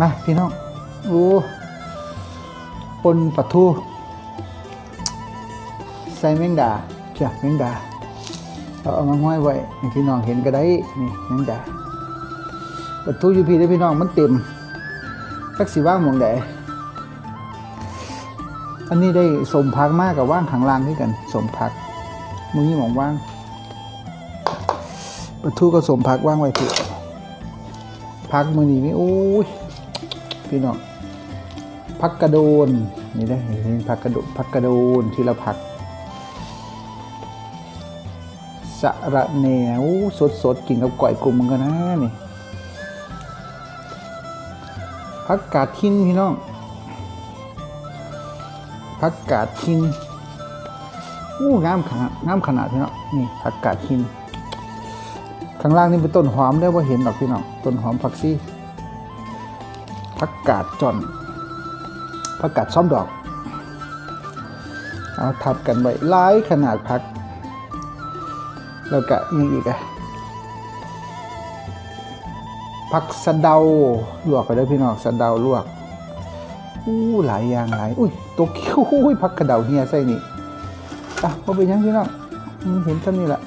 มาพี่น้องโอ้ปนปลาทูใส่แมงดาจ้ะแมงดาเอาเอามาห้อยไว้ให้พี่น้องเห็นก็ได้นี่แมงดาปลาทูอยู่พี่ได้พี่น้องมันเต็มสักสิว่างหมองใดอันนี้ได้สมพักมากกับว่างขังล่างด้วยกันสมพักมือนี้หมองว่างปลาทูก็สมพักว่างไว้พี่พักมือนี้นี่โอ้ย พี่น้องพักกระโดนนี่ได้เห็นพักกระโดนพักกระโดนทีละพักสะระแหนวสดสดๆกินกับก่อยกลุ่มมันกันนะนี่พักกาดทินพี่น้องพักกาดทินอู้งามขนาดงามขนาดพี่น้องนี่พักกาดทินข้างล่างนี่เป็นต้นหอมได้ว่าเห็นหรอกพี่น้องต้นหอมผักซี่ ผักกาดจอนผักกาดซ้อมดอก เอาทับกันไว้หลายขนาดผัก แล้วก็ยังอีกอะผักสะเดาลวกไปได้พี่น้องสะเดาลวกอู้หลายอย่างหลายอุ้ยตัวคิ้วอุ้ยผักกระเดาเฮียใส่นี่อะพอเป็นยังพี่น้องเห็นท่านี้แหละ